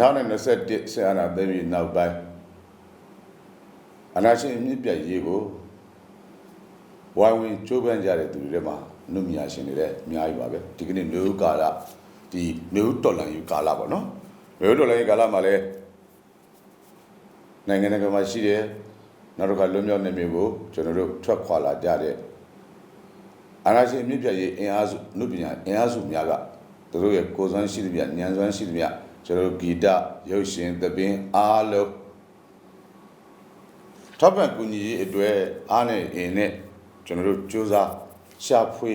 2021ဆရာနာသိမ်းပြီးနောက်ပိုင်းအနာရှင်အမြင့်ပြတ်ရေးကိုဝိုင်းဝန်းကြိုးပမ်းကြတဲ့သူတွေထဲမှာအနုမြာရှင်တွေလည်းအများကြီးပါပဲဒီကနေ့မျိုးကာလဒီမျိုးတော်လန်ယူကာလပေါ့နော်မျိုးတော်လန်ယူကာလမှာလည်းနိုင်ငံတကာမှာရှိတဲ့နောက်တစ်ခါလွတ်မြောက်နေမျိုးကိုကျွန်တော်တို့ထွက်ခွာလာကြတဲ့အာနာရှင်အမြင့်ပြတ်ရေးအင်အားစုအနုပညာအင်အားစုများကသူတို့ရဲ့ကိုယ်စွမ်းရှိသမျှဉာဏ်စွမ်းရှိသမျှ ကျွန်တော်တို့ဂီတရုပ်ရှင်သပင်းအားလုံးထောက်ပံ့ကူညီရေးအတွက်အားနဲ့အင်းနဲ့ကျွန်တော်တို့စူးစမ်းရှာဖွေ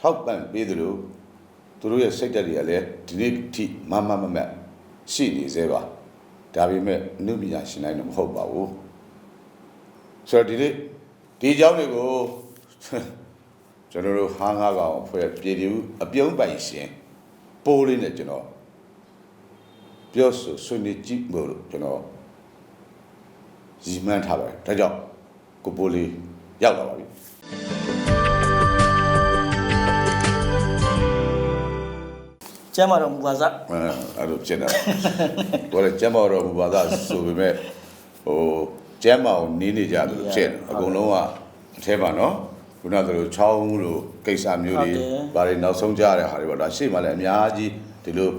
ထောက်ပံ့ပေးသလိုသူတို့ရဲ့စိတ်ဓာတ်တွေကလည်းဒီနေ့ထိမမမမတ်ရှိနေသေးပါဒါပေမဲ့အနုပညာရှင်တိုင်းတော့မဟုတ်ပါဘူးဆိုတော့ဒီနေ့ဒီအကြောင်းတွေကိုကျွန်တော်တို့ဟာငါကောင်အဖွဲ့ပြည်သူအပြုံးပိုင်ရှင်ပိုးလေးနဲ့ကျွန်တော် ပြောဆိုဆွေးနွေးကြည့်ဖို့လို့ကျွန်တော်ရည်မှန်းထားပါတယ်ဒါကြောင့်ကိုပိုးလေးရောက်လာပါပြီကျမ်းမာတော်မူပါစအဲအဲ့လိုဖြစ်နေတာဘောလေကျမ်းမာတော်မူပါသားဆိုပေမဲ့ဟိုကျမ်းမာအောင်နေနေကြတယ်လို့ဖြစ်တယ်အကုန်လုံးကအထဲပါနော်ခုနကလိုချောင်းလို့ကိစ္စမျိုးတွေဘာတွေနောက်ဆုံးကြရတဲ့ဟာတွေပေါ့ဒါရှေ့မှာလည်းအများကြီးဒီလို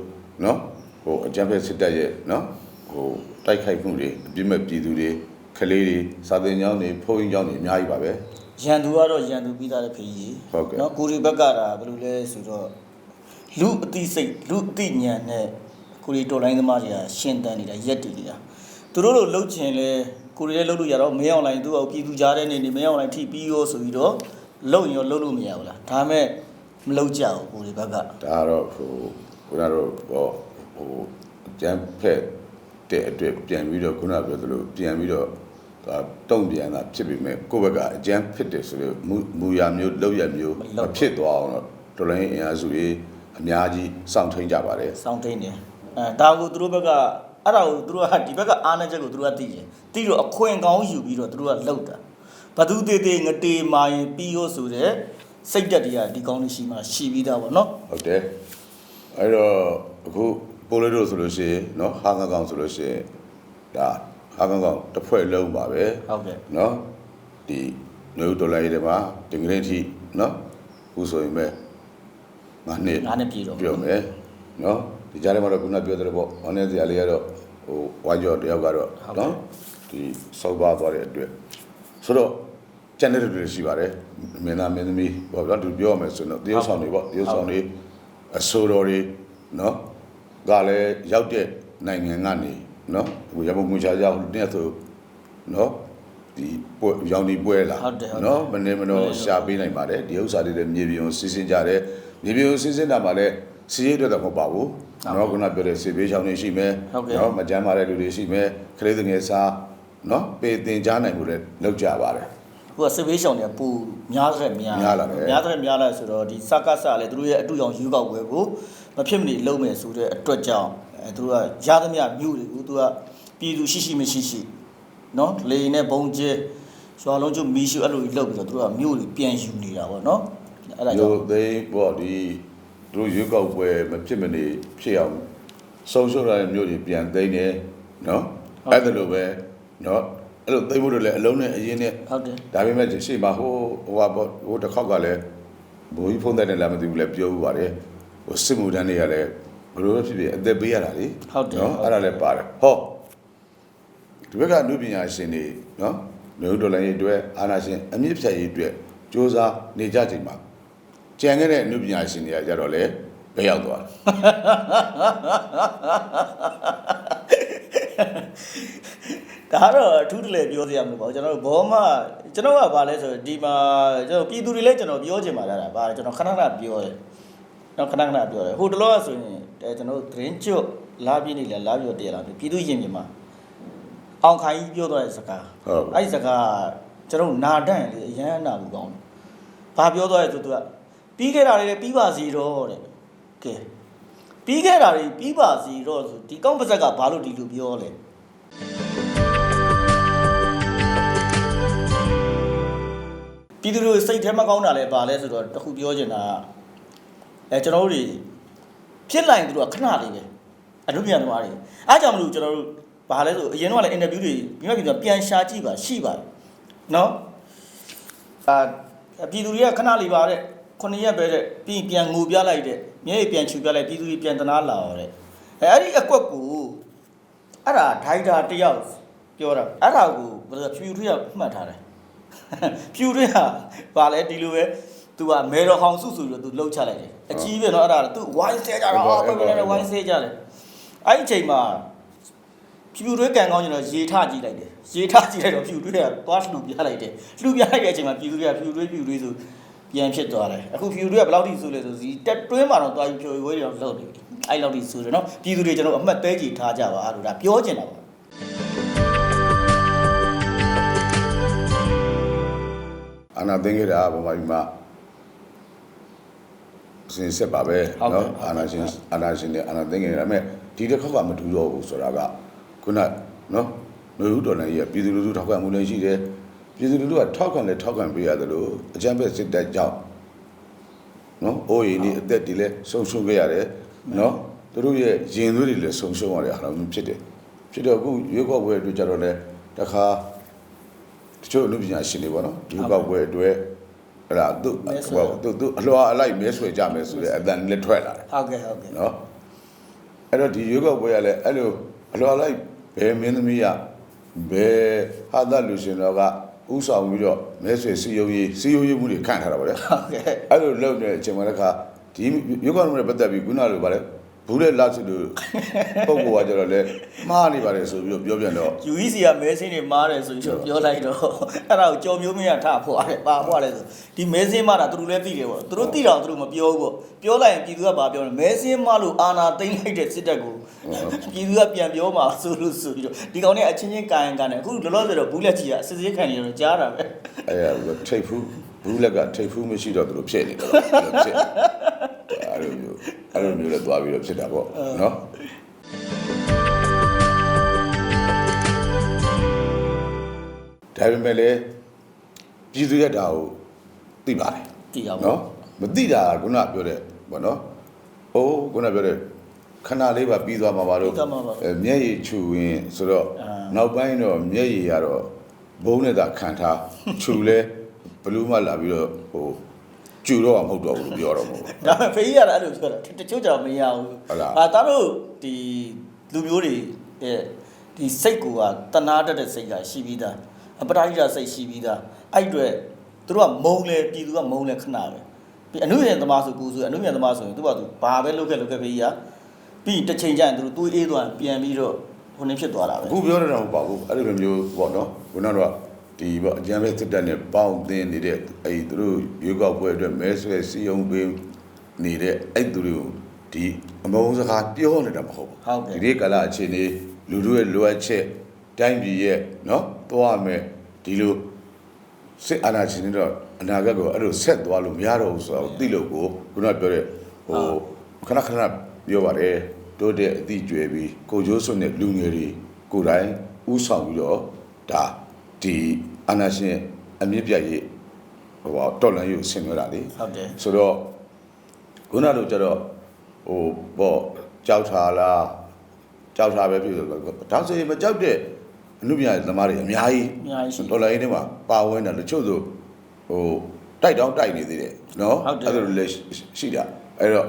နော် ဟိုအကြမ်းဖက်စစ်တပ်ရဲ့နော်ဟိုတိုက်ခိုက်မှုတွေအပြစ်မဲ့ပြည်သူတွေကလေးတွေစာသင်ကျောင်းတွေဖုန်းကျောင်းတွေအများကြီးပါပဲရန်သူကတော့ရန်သူပြီးသားတဲ့ဖေးကြီးဟုတ်ကဲ့နော်ကိုရီဘက်ကတာဘယ်လိုလဲဆိုတော့လူအသိစိတ်လူအသိဉာဏ်နဲ့ကိုရီတော်လိုင်းသမားတွေကရှင်းတန်းနေတာရက်တည်နေတာသူတို့လိုလှုပ်ချင်လဲကိုရီလည်းလှုပ်လို့ရတော့မင်းအောင်လိုင်းသူ့အောင်ပြည်သူကြားတဲ့နေနေမင်းအောင်လိုင်းထိပြီးရောဆိုပြီးတော့လှုပ်ရင်ရောလှုပ်လို့မရဘူးလားဒါမဲ့မလှုပ်ကြဘူးကိုရီဘက်ကဒါကတော့ဟိုခုနကတော့ ဟိုဟိုအကျန်းဖက်တဲ့အတွက်ပြန်ပြီးတော့ခုနပြောသလိုပြန်ပြီးတော့ဒါတုံ့ပြန်တာဖြစ်ပေမဲ့ကိုယ့်ဘက်ကအကျန်းဖြစ်တယ်ဆိုလို့မူမူရမျိုးလောက်ရမျိုးမဖြစ်သွားအောင်တော့တော်လိုင်းအင်အားစုတွေအများကြီးစောင့်ထိန်ကြပါတယ်စောင်းထိန်တယ်အဲဒါကိုသူတို့ဘက်ကအဲ့ဒါကိုသူတို့ကဒီဘက်ကအားနည်းချက်ကိုသူတို့ကသိတယ်သိတော့အခွင့်ကောင်းယူပြီးတော့သူတို့ကလှုပ်တာဘသူတေတေငတေမာရင်ပြီးရောဆိုတဲ့စိတ်တက်တွေကဒီကောင်းလေးရှိမှရှိပြီးသားပေါ့နော်ဟုတ်တယ်အဲ့တော့အခု ပိုလိုတို့ဆိုလို့ရှိရင်เนาะဟာငကောင်ဆိုလို့ရှိရင်ဒါဟာငကောင်တစ်ဖွဲ့လုံးပါပဲ ဟုတ်ကဲ့ เนาะဒီမျိုးဒေါ်လာရေးတွေမှာဒီကနေ့ထိเนาะခုဆိုရင်ပဲငါနှစ် ငါးနှစ်ပြည့်တော့ ပြောမယ်เนาะဒီကြားထဲမှာတော့ခုနပြောတယ်ပေါ့ဟောနေစရာလေးကတော့ဟိုဝါကြောတယောက်ကတော့เนาะဒီစောက်ပါသွားတဲ့အတွက်ဆိုတော့ကျန်တဲ့လူတွေရှိပါတယ်မင်းသားမင်းသမီးပေါ့ဗျာသူပြောရမယ်ဆိုတော့တရုတ်ဆောင်တွေပေါ့တရုတ်ဆောင်တွေအဆိုတော်တွေเนาะ ကလည်းရောက်တဲ့နိုင်ငံကနေနော်ဟိုရပုံငွေချရောက်တဲ့ဆိုနော်ဒီပွဲရောင်ဒီပွဲလာနော်မနေမတော့ရှာပေးနိုင်ပါတယ်ဒီဥစ္စာတွေလည်းမြေပြင်စီစဉ်ကြတယ်မြေပြင်စီစဉ်တာမှလည်းစီးရဲအတွက်တော့မဟုတ်ပါဘူးနော်ခုနပြောတဲ့စေပေးချောင်းတွေရှိမယ်နော်မကြမ်းပါတဲ့လူတွေရှိမယ်ခလေးတငယ်စားနော်ပေတင်ကြားနိုင်မှုလည်းလောက်ကြပါတယ် ခုကစစ်ဘေးရှောင်တွေပူများတဲ့များများလာတယ်များတဲ့များလာဆိုတော့ဒီစကားစလည်းသူတို့ရဲ့အတူရောင်ယူကောက်ပွဲကိုမဖြစ်မနေလုပ်မယ်ဆိုတဲ့အတွက်ကြောင့်အဲသူတို့ကရသမျှမြို့တွေကိုသူကပြည်သူရှိရှိမရှိရှိနော်လေနဲ့ဘုံကျဲရွာလုံးကျမီးရှို့အဲ့လိုကြီးလုပ်ပြီးတော့သူတို့ကမြို့တွေပြန်ယူနေတာပေါ့နော်အဲ့ဒါကြောင့်ဒီပေါ့ဒီသူတို့ရွေးကောက်ပွဲမဖြစ်မနေဖြစ်အောင်ဆုံးရှုံးရတဲ့မြို့တွေပြန်သိမ်းတယ်နော်အဲ့ဒါလိုပဲနော် အဲ့လိုသိမ်းဖို့တော့လည်းအလုံးနဲ့အရင်နဲ့ဟုတ်တယ်ဒါပေမဲ့ရှေ့မှာဟိုဟိုဟာပေါ့ဟိုတစ်ခေါက်ကလည်းဘိုးကြီးဖုန်းတဲ့လည်းမသိဘူးလည်းပြောဦးပါတယ်ဟိုစစ်မှုထမ်းတွေကလည်းဘယ်လိုဖြစ်ဖြစ်အသက်ပေးရတာလေဟုတ်တယ်နော်အဲ့ဒါလည်းပါတယ်ဟောဒီဘက်ကအမှုပညာရှင်တွေနော်မျိုးဒေါ်လာရေးအတွက်အာနာရှင်အမြင့်ဖြတ်ရေးအတွက်စ조사နေကြချိန်မှာကြံခဲ့တဲ့အမှုပညာရှင်တွေကကြတော့လေဘယ်ရောက်သွားလဲ ဒါကတော့အထူးတလဲပြောစရာမလိုပါဘူးကျွန်တော်တို့ဘောမကျွန်တော်ကဘာလဲဆိုတော့ဒီမှာကျွန်တော်ပြည်သူတွေလည်းကျွန်တော်ပြောချင်ပါလားဒါဘာလဲကျွန်တော်ခဏခဏပြောတယ်ကျွန်တော်ခဏခဏပြောတယ်ဟိုတလောကဆိုရင်အဲကျွန်တော်တို့သတင်းကျွတ်လာပြည့်နေလဲလာပြောတရလာပြည်သူရင်ပြင်မှာအောင်ခိုင်ကြီးပြောသွားတဲ့စကားဟုတ်အဲ့ဒီစကားကျွန်တော်တို့နာတန့်လေအရန်နာဘူးကောင်းတယ်ဘာပြောသွားလဲဆိုသူကပြီးခဲ့တာတွေလည်းပြီးပါစီတော့တဲ့ကဲပြီးခဲ့တာတွေပြီးပါစီတော့ဆိုဒီကောင်းပါဇက်ကဘာလို့ဒီလိုပြောလဲ ပြည်သူတို့စိတ်ထဲမကောင်းတာလည်းပါလဲဆိုတော့တခုပြောချင်တာကအဲကျွန်တော်တို့တွေဖြစ်လိုက်သူတို့ကခဏလေးပဲအမှုပြန်သမားတွေအားကြောင့်မလို့ကျွန်တော်တို့ဘာလဲဆိုအရင်တော့လည်းအင်တာဗျူးတွေပြီးမှပြီးတော့ပြန်ရှာကြည့်ပါရှိပါတယ်နော်အာပြည်သူတွေကခဏလေးပါတဲ့ခုနှစ်ရက်ပဲတဲ့ပြီးပြန်ငိုပြလိုက်တဲ့မျက်ရည်ပြန်ချူပြလိုက်ပြည်သူတွေပြန်တနာလာတော့တဲ့အဲအဲ့ဒီအကွက်ကိုအဲ့ဒါဒိုက်တာတယောက်ပြောတာအဲ့ဒါကိုဘယ်လိုဖြူထွေးကမှတ်ထားတယ် ဖြူတွေဟာဗာလဲဒီလိုပဲသူကမေတော်ဟောင်စုဆိုပြီးတော့သူလှုပ်ချလိုက်တယ်အကြီးပဲเนาะအဲ့ဒါသူဝိုင်းဆဲကြတာအော်ဘယ်လိုလဲဝိုင်းဆဲကြတယ်အဲ့ဒီအချိန်မှာဖြူတွေကန်ကောင်းကျွန်တော်ရေထကြည့်လိုက်တယ်ရေထကြည့်လိုက်တော့ဖြူတွေကသွားလှူပြလိုက်တယ်လှူပြလိုက်တဲ့အချိန်မှာဖြူတွေကဖြူတွေဖြူတွေဆိုပြန်ဖြစ်သွားတယ်အခုဖြူတွေကဘယ်လောက်ထိဆိုးလဲဆိုဒီတက်တွင်းမှာတော့သွားပြီးဖြူတွေဝဲတွေတော့လှုပ်နေပြီအဲ့လောက်ထိဆိုးတယ်เนาะပြည်သူတွေကျွန်တော်အမှတ်သေးကြီးထားကြပါလို့ဒါပြောချင်တာပါ အာနာသိင်္ဂရာဗမာပြည်မှာစင်စစ်ပါပဲเนาะအာနာရှင်အာနာရှင်နဲ့အာနာသိင်္ဂရာမဲ့ဒီတစ်ခေါက်ကမတူတော့ဘူးဆိုတာကခုနเนาะနှွေဦးတော်လည်းရပြည်သူလူထုထောက်ခံမှုလည်းရှိတယ်ပြည်သူလူထုကထောက်ခံလည်းထောက်ခံပေးရတယ်လို့အကြမ်းဖက်စစ်တပ်ကြောင့်เนาะအိုးရင်ဒီအသက်တွေလည်းဆုံးရှုံးခဲ့ရတယ်เนาะသူတို့ရဲ့ရင်သွေးတွေလည်းဆုံးရှုံးရတယ်ဟာလို့ဖြစ်တယ်ဖြစ်တော့အခုရွေးကောက်ပွဲအတွက်ကြတော့လည်းတခါ တချို့အမှုပညာရှင်တွေပေါ့နော်ဒီကောက်ပွဲအတွက်အဲ့ဒါသူဟိုသူသူအလွှာအလိုက်မဲဆွဲကြမယ်ဆိုတဲ့အတန်လည်းထွက်လာတယ်ဟုတ်ကဲ့ဟုတ်ကဲ့နော်အဲ့တော့ဒီရွေးကောက်ပွဲကလည်းအဲ့လိုအလွှာလိုက်ဘယ်မင်းသမီးရဘယ်ဟာသလူရှင်တော်ကဥဆောင်ပြီးတော့မဲဆွဲစီယုံရေးစီယုံရေးမှုတွေခန့်ထားတာပါလေဟုတ်ကဲ့အဲ့လိုလုပ်နေတဲ့အချိန်မှာလည်းခါဒီရွေးကောက်ပွဲနဲ့ပတ်သက်ပြီးခုနလိုပါလေ ဘူးတဲ့လက်စုလို့ပုံပေါ်ကကြတော့လေမှားနေပါတယ်ဆိုပြီးတော့ပြောပြန်တော့ UEC ကမဲစင်းတွေမားတယ်ဆိုပြီးတော့ပြောလိုက်တော့အဲ့ဒါကိုကြော်မျိုးမင်းကထဖွာတယ်ပါဖွာတယ်ဆိုဒီမဲစင်းမားတာသူတို့လည်းသိတယ်ပေါ့သူတို့သိတာကိုသူတို့မပြောဘူးပေါ့ပြောလိုက်ရင်ပြည်သူကဘာပြောလဲမဲစင်းမားလို့အာနာသိမ့်လိုက်တဲ့စစ်တပ်ကိုပြည်သူကပြန်ပြောမှာဆိုလို့ဆိုပြီးတော့ဒီကောင်နဲ့အချင်းချင်းကာယံကန်တယ်အခုလောလောဆယ်တော့ဘူးလက်ကြီးကအစစ်စစ်ခံနေတော့ကြားတာပဲအဲထိတ်ဖူးဘူးလက်ကထိတ်ဖူးမရှိတော့သူတို့ဖြစ်နေတယ်ဖြစ်အဲ့လိုမျိုး အဲ့လိုမျိုးလည်းသွားပြီးတော့ဖြစ်တာပေါ့နော်ဒါပေမဲ့လည်းပြည်သူရတာကိုသိပါတယ်သိအောင်နော်မသိတာကခုနပြောတဲ့ပေါ့နော်ဟိုးခုနပြောတဲ့ခဏလေးပါပြီးသွားမှာပါလို့ပြီးသွားမှာပါအဲမျက်ရည်ချူရင်ဆိုတော့အာနောက်ပိုင်းတော့မျက်ရည်ကတော့ဘုံနဲ့သာခံထားချူလဲဘလူးမလာပြီးတော့ဟို ကျူတော့မှမဟုတ်တော့ဘူးလို့ပြောတော့မဟုတ်ဘူးဒါပေမဲ့ဖေးကြီးကလည်းအဲ့လိုပြောတာတချို့ကြောင်မရဘူးဟုတ်လား အာသားတို့ဒီလူမျိုးတွေရဲ့ဒီစိတ်ကူကတနာတတ်တဲ့စိတ်ကရှိပြီးသားအပရာဟိတစိတ်ရှိပြီးသားအဲ့အတွေ့သူတို့ကမုံလေပြည်သူကမုံလေခဏပဲပြီးအနုရံသမားဆိုကိုဆိုအနုရံသမားဆိုရင်သူကသူဘာပဲလုပ်ခဲ့လုပ်ခဲ့ဖေးကြီးကပြီးတစ်ချိန်ကျရင်သူတို့သွေးအေးသွားပြန်ပြီးတော့ဟိုနေဖြစ်သွားတာပဲ အခုပြောရတာမဟုတ်ပါဘူးအဲ့လိုမျိုးပေါ့နော်ခုနကတော့ ဒီပေါ့အကြံပဲစစ်တပ်နဲ့ပေါင်းသင်းနေတဲ့အဲ့ဒီသူတို့ရွေးကောက်ပွဲအတွက်မဲဆွဲစီယုံပေးနေတဲ့အဲ့သူတွေကိုဒီအမုန်းစကားပြောနေတာမဟုတ်ဘူးဟုတ်ကဲ့ဒီနေ့ကာလအခြေအနေလူတို့ရဲ့လိုအပ်ချက်တိုင်းပြည်ရဲ့နော်သွားမယ်ဒီလိုစစ်အာဏာရှင်တွေတော့အနာဂတ်ကိုအဲ့လိုဆက်သွားလို့မရတော့ဘူးဆိုတော့သိလို့ကိုခုနကပြောတဲ့ဟိုခဏခဏပြောပါတယ်တို့တဲ့အသည့်ကျွယ်ပြီးကိုကျိုးစွန်းတဲ့လူငယ်တွေကိုယ်တိုင်ဥဆောင်ပြီးတော့ဒါ ဒီအာဏာရှင်အမြင့်ပြတ်ရေးဟိုပေါ့တော်လန်ရေးကိုဆင်နွှဲတာလေဟုတ်တယ်ဆိုတော့ခုနလိုကျတော့ဟိုပေါ့ကြောက်ထားလားကြောက်ထားပဲဖြစ်လို့ဒါဆိုရင်မကြောက်တဲ့အမှုပြန်သမားတွေအများကြီးအများကြီးရှိဒေါ်လာရင်းထဲမှာပါဝင်တယ်တချို့ဆိုဟိုတိုက်တောင်းတိုက်နေသေးတယ်နော်ဟုတ်တယ်အဲ့လိုလည်းရှိတာအဲ့တော့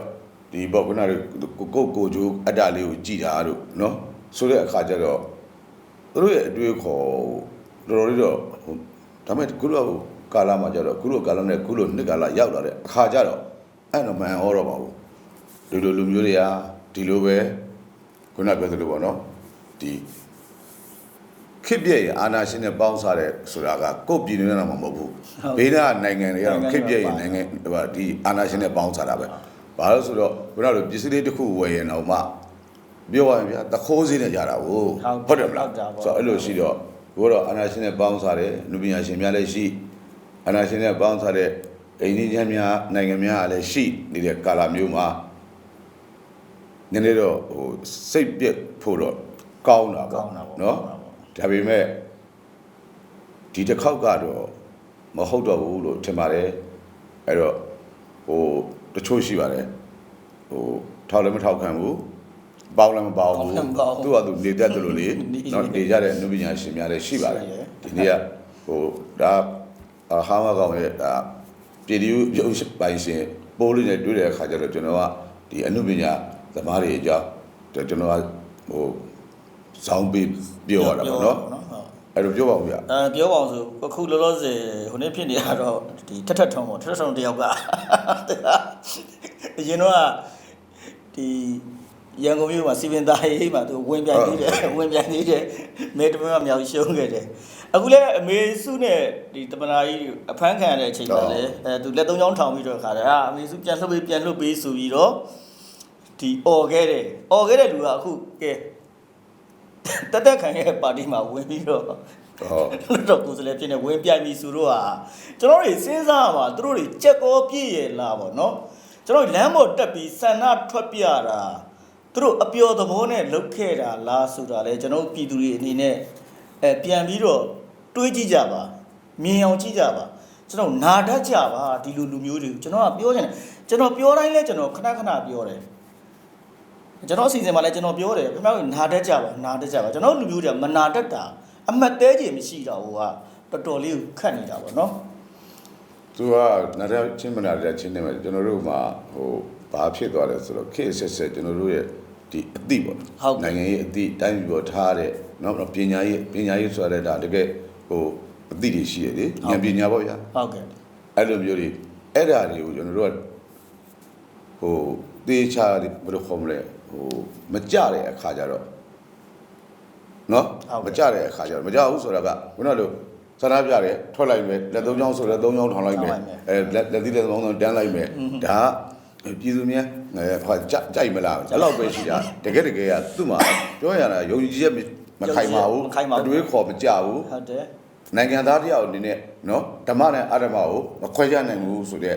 ဒီပေါ့ခုနကကိုကိုကိုဂျိုးအတ္တလေးကိုကြည်တာတို့နော်ဆိုတဲ့အခါကျတော့သူတို့ရဲ့အတွေ့အခေါ် တော်တော်လေးတော့ဟိုဒါပေမဲ့ခုလိုကာလမှာကျတော့ခုလိုကာလနဲ့ခုလိုနှစ်ကာလရောက်လာတဲ့အခါကျတော့အဲ့တော့မန်ဟောတော့ပါဘူးလူလူလူမျိုးတွေကဒီလိုပဲခုနပြောသလိုပေါ့နော်ဒီခစ်ပြည့်ရအာနာရှင်နဲ့ပေါင်းစားတဲ့ဆိုတာကကိုယ့်ပြည်နယ်နဲ့မှမဟုတ်ဘူးဘေးနားနိုင်ငံတွေကတော့ခစ်ပြည့်ရနိုင်ငံဟိုဒီအာနာရှင်နဲ့ပေါင်းစားတာပဲဘာလို့ဆိုတော့ဘုရားတို့ပစ္စည်းလေးတစ်ခုဝယ်ရင်တော့မှပြောရရင်ဗျာတခိုးစည်းနဲ့ကြတာကိုဟုတ်တယ်မလားဆိုတော့အဲ့လိုရှိတော့ ဘုရားတော့အာနာရှင်နဲ့ပေါင်းစားတယ်လူပညာရှင်များလည်းရှိအာနာရှင်နဲ့ပေါင်းစားတဲ့အိန္ဒိယများနိုင်ငံများလည်းရှိနေတဲ့ကာလမျိုးမှာနည်းနည်းတော့ဟိုစိတ်ပြက်ဖို့တော့ကောင်းတာကောပေါ့င်းတာပေါ့နော်ဒါပေမဲ့ဒီတစ်ခေါက်ကတော့မဟုတ်တော့ဘူးလို့ထင်ပါတယ်အဲ့တော့ဟိုတချို့ရှိပါတယ်ဟိုထောက်လည်းမထောက်ခံဘူး ပေါင်းလည်းမပေါင်းပေါင်းဘူးလည်းမပေါင်းဘူးသူကသူနေတတ်တယ်လို့လေနေနော်နေကြတဲ့အနုပညာရှင်များလည်းရှိပါတယ်ရှိတယ်ဒီနေ့ကဟိုဒါအာဟာမကောင်ရဲ့ဒါပြည်သူရုပ်ပိုင်ရှင်ပိုးလေးနဲ့တွေ့တဲ့အခါကျတော့ကျွန်တော်ကဒီအနုပညာသမားတွေအကြောင်းကျွန်တော်ကဟိုဇောင်းပေးပြောရတာပေါ့နော်ဟုတ်အဲ့လိုပြောပါဦးဗျာအဲပြောပါအောင်ဆိုအခုလောလောဆယ်ဟိုနေ့ဖြစ်နေရတော့ဒီထက်ထက်ထုံပေါ့ထက်ထက်ထုံတယောက်ကအရင်တော့ဒီ ရန်ကုန်မြို့မှာစီပင်သားရေးမှာသူဝင်ပြန်သေးတယ်ဝင်ပြန်သေးတယ်မဲတမန်ကမြောက်ရှုံးခဲ့တယ်အခုလည်းအမေစုနဲ့ဒီတမနာကြီးအဖမ်းခံရတဲ့အချိန်မှာလည်းအဲသူလက်သုံးချောင်းထောင်ပြီးတော့ခါတယ်အာအမေစုပြန်လှုပ်ပေးပြန်လှုပ်ပေးဆိုပြီးတော့ဒီអော်ခဲ့တယ်អော်ခဲ့တဲ့လူကအခုကဲတက်တက်ခံရဲ့ပါတီမှာဝင်ပြီးတော့ဟုတ်လွတ်တော်ကိုယ်စားလှယ်ဖြစ်နေဝင်ပြိုင်ပြီဆိုတော့ဟာကျွန်တော်တွေစဉ်းစားရမှာသူတို့တွေကြက်ကောပြည့်ရဲ့လားပေါ့နော်ကျွန်တော်လမ်းပေါ်တက်ပြီးဆန္ဒထွက်ပြတာ သူတို့အပျော်သဘောနဲ့လှုပ်ခဲ့တာလားဆိုတာလေကျွန်တော်ပြည်သူတွေအနေနဲ့အဲပြန်ပြီးတော့တွေးကြည့်ကြပါမြင်အောင်ကြည့်ကြပါကျွန်တော်နာတတ်ကြပါဒီလိုလူမျိုးတွေကိုကျွန်တော်ကပြောချင်တယ်ကျွန်တော်ပြောတိုင်းလဲကျွန်တော်ခဏခဏပြောတယ်ကျွန်တော်အစီအစဉ်မှာလည်းကျွန်တော်ပြောတယ်ခင်ဗျားတို့နာတတ်ကြပါနာတတ်ကြပါကျွန်တော်လူမျိုးတွေကမနာတတ်တာအမှတ်တဲခြင်းမရှိတာဟိုကတော်တော်လေးကိုခတ်နေတာပေါ့နော်သူကနားရချင်းမနာရချင်းနေမှာကျွန်တော်တို့မှာဟို ဘာဖြစ်သွားလဲဆိုတော့ခေတ်ဆက်ဆက်ကျွန်တော်တို့ရဲ့ဒီအသည့်ပေါ့နော်နိုင်ငံရေးအသည့်တိုင်းပြည်ပေါ်ထားတဲ့နော်ပညာရေးပညာရေးဆိုရတဲ့ဒါတကယ်ဟိုအသည့်တွေရှိရလေဉာဏ်ပညာပေါ့ဗျာဟုတ်ကဲ့အဲ့လိုမျိုးတွေအဲ့ဓာတွေကိုကျွန်တော်တို့ကဟိုတေချာဘယ်လိုခေါ်မလဲဟိုမကြတဲ့အခါကျတော့နော်မကြတဲ့အခါကျတော့မကြဘူးဆိုတာကခုနကလိုဆန္ဒပြတယ်ထွက်လိုက်မယ်လက်သုံးချောင်းဆိုလက်သုံးချောင်းထောင်လိုက်မယ်အဲလက်လက်သီးလက်သုံးချောင်းတန်းလိုက်မယ်ဒါ ပြည်သူများအဲဟိုကြကြိုက်မလားအဲ့လောက်ပဲရှိတာတကယ်တကယ်ကသူ့မှာပြောရတာယုံကြည်ချက်မခိုင်ပါဘူးအတွေးခေါ်မကြဘူးဟုတ်တယ်နိုင်ငံသားတယောက်အနေနဲ့နော်ဓမ္မနဲ့အဓမ္မကိုမခွဲခြားနိုင်ဘူးဆိုတဲ့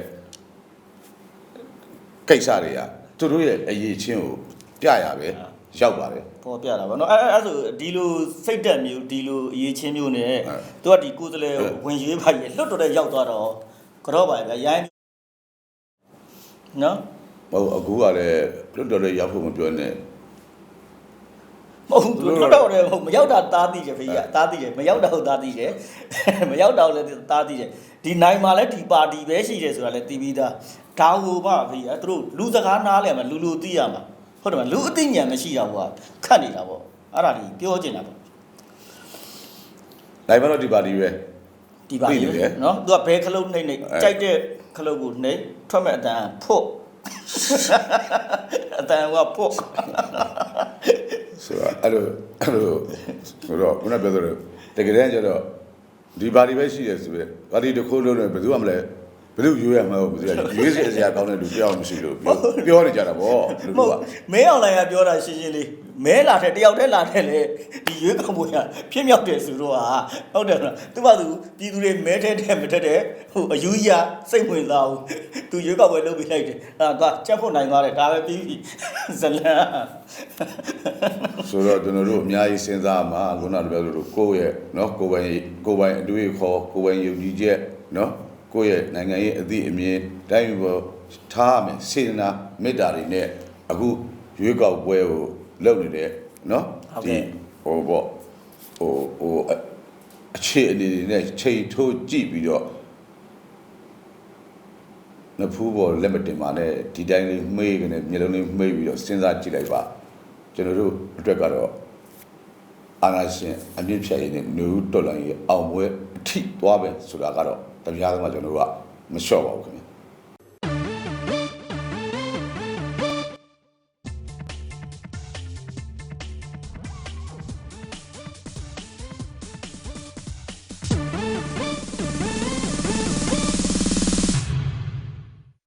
ကိစ္စတွေကသူတို့ရဲ့အရေးချင်းကိုပြရပဲရောက်ပါတယ်ပေါ်ပြတာပေါ့နော်အဲအဲဆိုဒီလိုစိတ်တက်မျိုးဒီလိုအရေးချင်းမျိုးနဲ့အဲသူကဒီကိုယ်စလဲဝင်ရွေးပါရဲ့လွတ်တော်တဲ့ရောက်သွားတော့ကြောပါရဲ့ဗျရိုင်း နော်ဟိုအခုကလည်းလွတ်တော်လေးရောက်ဖို့မပြောနဲ့မဟုတ်ဘူးလွတ်တော်တယ်မရောက်တာသားသိတယ်ဖေကြီးကသားသိတယ်မရောက်တာဟုတ်သားသိတယ်မရောက်တော့လည်းသားသိတယ်ဒီနိုင်မှာလည်းဒီပါတီပဲရှိတယ်ဆိုတာလည်းသိပြီးသားဒါဟိုပါဖေကြီးကသူတို့လူစကားနားလဲမှာလူလူသိရမှာဟုတ်တယ်မလူအသိဉာဏ်မရှိတာဟိုကခတ်နေတာပေါ့အဲ့ဒါကြီးပြောချင်တာပေါ့နိုင်မတော့ဒီပါတီပဲဒီပါသိလေတယ်နော်သူကဘဲခလုတ်နှိမ့်နှိမ့်အဲကြိုက်တဲ့ ခလုတ်ကိုနှိမ့်ထွက်မဲ့အတန်ဖို့အတန်ကဖို့ဆိုတော့အဲ့လိုအဲ့လိုဆိုတော့ခုနပြောသလိုတကယ်တမ်းကျတော့ဒီပါတီပဲရှိတယ်ဆိုရဲပါတီတစ်ခုလုံးနဲ့ဘယ်သူမှမလဲဘယ်သူရွေးရမှာမဟုတ်ဘူးသူကရွေးစရာကောင်းတဲ့လူပြောင်းမရှိလို့ပြောပြောနေကြတာဗောလူမလူဟုတ်ကမဲအောင်လိုင်းကပြောတာရှင်းရှင်းလေး မဲလာတဲ့တယောက်တည်းလာတဲ့လေဒီရွေးကောက်ပွဲကဖြစ်မြောက်တယ်ဆိုတော့ဟာဟုတ်တယ်မလားသူကသူပြည်သူတွေမဲထဲထဲမထဲထဲဟိုအယူရစိတ်ဝင်စားဘူးသူရွေးကောက်ပွဲလုပ်ပြီးလိုက်တယ်ဟာကချက်ဖို့နိုင်သွားတယ်ဒါပဲပြီးပြီဇလန် ဆိုတော့ကျွန်တော်တို့အများကြီးစဉ်းစားမှာခုနကပြောသလိုကိုယ့်ရဲ့เนาะကိုယ်ပိုင်ကိုယ်ပိုင်အတွေ့အခေါ်ကိုယ်ပိုင်ယုံကြည်ချက်เนาะကိုယ့်ရဲ့နိုင်ငံရေးအသည့်အမြင်တိုင်းပြည်ပေါ်ထားရမယ်စေတနာမေတ္တာတွေနဲ့အခုရွေးကောက်ပွဲကို လုပ်နေတယ်နော်ဒီဟိုပေါ့ဟိုဟိုအခြေအနေတွေနဲ့ချိန်ထိုးကြည့်ပြီးတော့နဖူးပေါ်လက်မတင်ပါနဲ့ဒီတိုင်းလေးမှေးကနေမျိုးလုံးလေးမှေးပြီးတော့စဉ်းစားကြည့်လိုက်ပါကျွန်တော်တို့အတွက်ကတော့အာနာရှင်အမြင့်ဖြတ်ရည်နဲ့နူးတော်လိုင်းရအောင်ပွဲအထိသွားပဲဆိုတာကတော့တရားသမားကျွန်တော်တို့ကမလျှော့ပါဘူးခင်ဗျာ